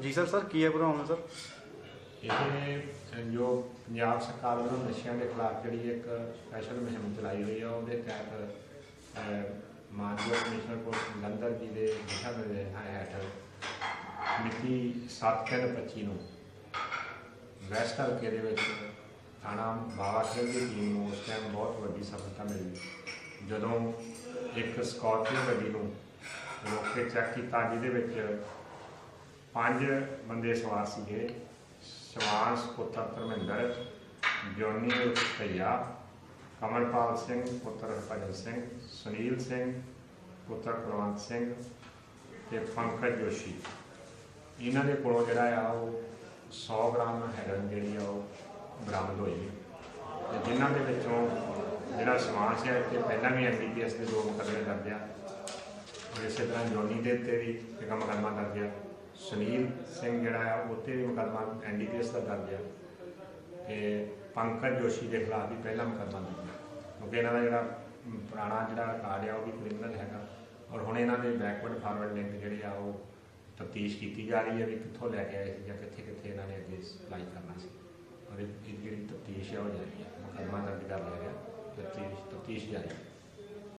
ਜੀ sir sir, ਕੀ ਹੈ ਪੂਰਾ ਸਰ? ਇਹ ਜੋ ਪੰਜਾਬ ਸਰਕਾਰ ਵੱਲੋਂ ਨਸ਼ਿਆਂ ਦੇ ਖਿਲਾਫ ਜਿਹੜੀ ਇੱਕ ਸਪੈਸ਼ਲ ਮੁਹਿੰਮ ਚਲਾਈ ਹੋਈ ਆ, ਉਹਦੇ ਤਹਿਤ ਮਾਨਯੋਗ ਕਮਿਸ਼ਨਰ ਕੋਲ ਜਲੰਧਰ ਜੀ ਦੇ ਦਿਸ਼ਾ ਨਿਰਦੇਸ਼ਾਂ ਹੇਠ ਮਿਤੀ 7/3/25 ਨੂੰ ਵੈਸਟ ਹਲਕੇ ਦੇ ਵਿੱਚ ਥਾਣਾ ਬਾਵਾ ਖੇਲ ਦੀ ਟੀਮ ਨੂੰ ਉਸ ਟਾਈਮ ਬਹੁਤ ਵੱਡੀ ਸਫਲਤਾ ਮਿਲੀ। ਜਦੋਂ ਇੱਕ ਸਕਾਰਪੀਓ ਗੱਡੀ ਨੂੰ ਰੋਕ ਕੇ ਚੈੱਕ ਕੀਤਾ, ਜਿਹਦੇ ਵਿੱਚ ਪੰਜ ਬੰਦੇ ਸਵਾਰ ਸੀਗੇ। ਸ਼ਵਾਂਸ਼ ਪੁੱਤਰ ਧਰਮਿੰਦਰ, ਜੋਨੀ ਭਈਆ, ਕਮਲਪਾਲ ਸਿੰਘ, ਪੁੱਤਰ ਹਰਭਜਨ ਸਿੰਘ, ਸੁਨੀਲ ਸਿੰਘ, ਪੁੱਤਰ ਕੁਲਵੰਤ ਸਿੰਘ ਤੇ ਪੰਕਜ ਜੋਸ਼ੀ। ਇਹਨਾਂ ਦੇ ਕੋਲੋਂ ਜਿਹੜਾ ਆ, ਉਹ 100 ਗ੍ਰਾਮ ਹੈਰੋਇਨ ਜਿਹੜੀ ਆ, ਉਹ ਬਰਾਮਦ ਹੋਈ ਤੇ ਜਿਨ੍ਹਾਂ ਦੇ ਵਿੱਚੋਂ ਜਿਹੜਾ ਸ਼ਵਾਂਸ਼ ਹੈ ਤੇ ਪਹਿਲਾਂ ਵੀ ਐਨਡੀਪੀਐਸ ਦੇ ਦੋ ਮੁਕੱਦਮੇ ਦਰਜ ਆ। ਇਸੇ ਤਰ੍ਹਾਂ ਜੋਨੀ ਦੇ ਉੱਤੇ ਵੀ ਇੱਕ ਮੁਕੱਦਮਾ ਦਰਜ ਆ। ਸੁਨੀਲ ਸਿੰਘ ਜਿਹੜਾ ਆ ਉੱਤੇ ਵੀ ਮੁਕੱਦਮਾ ਐਨਡੀਪੀਐਸ ਦਾ ਦਰਜ ਆ ਤੇ ਪੰਕਜ ਜੋਸ਼ੀ ਦੇ ਖਿਲਾਫ ਵੀ ਪਹਿਲਾ ਮੁਕੱਦਮਾ ਦਰਜ ਕਿਉਂਕਿ ਇਹਨਾਂ ਦਾ ਜਿਹੜਾ ਪੁਰਾਣਾ ਜਿਹੜਾ ਰਿਕਾਰਡ ਆ, ਉਹ ਵੀ ਕ੍ਰਿਮੀਨਲ ਹੈਗਾ। ਔਰ ਹੁਣ ਇਹਨਾਂ ਦੇ ਬੈਕਵਰਡ ਫਾਰਵਰਡ ਲਿੰਕ ਜਿਹੜੇ ਆ, ਉਹ ਤਫਤੀਸ਼ ਕੀਤੀ ਜਾ ਰਹੀ ਹੈ ਵੀ ਕਿੱਥੋਂ ਲੈ ਕੇ ਆਏ ਸੀ ਜਾਂ ਕਿੱਥੇ ਕਿੱਥੇ ਇਹਨਾਂ ਨੇ ਅੱਗੇ ਸਪਲਾਈ ਕਰਨਾ ਸੀ। ਔਰ ਇਹ ਜਿਹੜੀ ਤਫਤੀਸ਼ ਆ, ਉਹ ਜਾਰੀ ਹੈ। ਮੁਕੱਦਮਾ ਦਰਜ ਕਰ ਲਿਆ ਗਿਆ। ਤਫਤੀਸ਼ ਤਫਤੀਸ਼ ਜਾਰੀ ਹੈ।